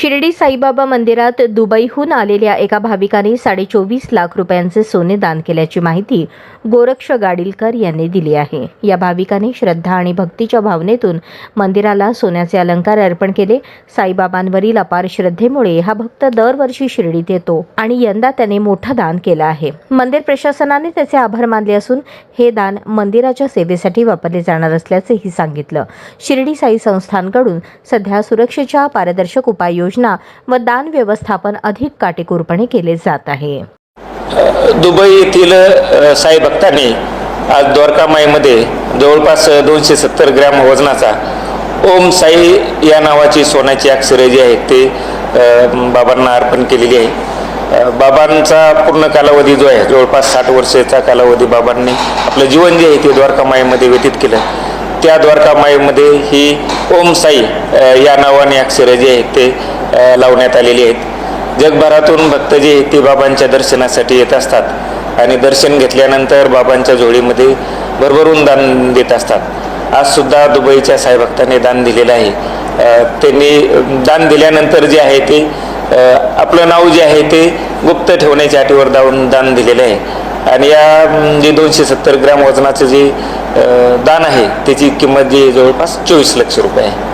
शिर्डी साईबाबा मंदिरात दुबईहून आलेल्या एका भाविकाने साडे चोवीस लाख रुपयांचे सोने दान केल्याची माहिती गोरक्ष गाडीलकर यांनी दिली आहे. या भाविकाने श्रद्धा आणि भक्तीच्या भावनेतून मंदिराला सोन्याचे अलंकार अर्पण केले. साईबाबांवरील अपार श्रद्धेमुळे हा भक्त दरवर्षी शिर्डीत येतो आणि यंदा त्याने मोठं दान केलं आहे. मंदिर प्रशासनाने त्याचे आभार मानले असून हे दान मंदिराच्या सेवेसाठी वापरले जाणार असल्याचेही सांगितलं. शिर्डी साई संस्थांकडून सध्या सुरक्षेच्या पारदर्शक उपाययोजना व दान व्यवस्थापन अधिक काटेकोरपणे केले जात आहे. दुबई येथील साई भक्तांनी आज द्वारकामाईमध्ये जवळपास दोनशे सत्तर ग्रॅम वजनाचा ओम साई या नावाची सोन्याची अक्षरे जी आहेत ते बाबांना अर्पण केलेली आहे. बाबांचा पूर्ण कालावधी जो आहे जवळपास साठ वर्षाचा कालावधी बाबांनी आपलं जीवन जे आहे ते द्वारकामाईमध्ये व्यतीत केलं. त्या द्वारकामाईमध्ये ही ओम साई या नावाने अक्षरे जे आहेत ते लावण्यात आलेली आहेत. जगभरातून भक्त जे आहेत ते बाबांच्या दर्शनासाठी येत असतात. आणि दर्शन घेतल्यानंतर बाबांच्या जोडीमध्ये भरभरून दान देत असतात. आज सुद्धा दुबईच्या साईभक्तांनी दान दिलेलं आहे. त्यांनी दान दिल्यानंतर जे आहे ते आपलं नाव जे आहे ते गुप्त ठेवण्याच्या अटीवर दावून दान दिलेलं आहे. आणि या जे दोनशे सत्तर ग्रॅम वजनाचं जे दान आहे त्याची किंमत जी जवळपास चोवीस लक्ष रुपये आहे.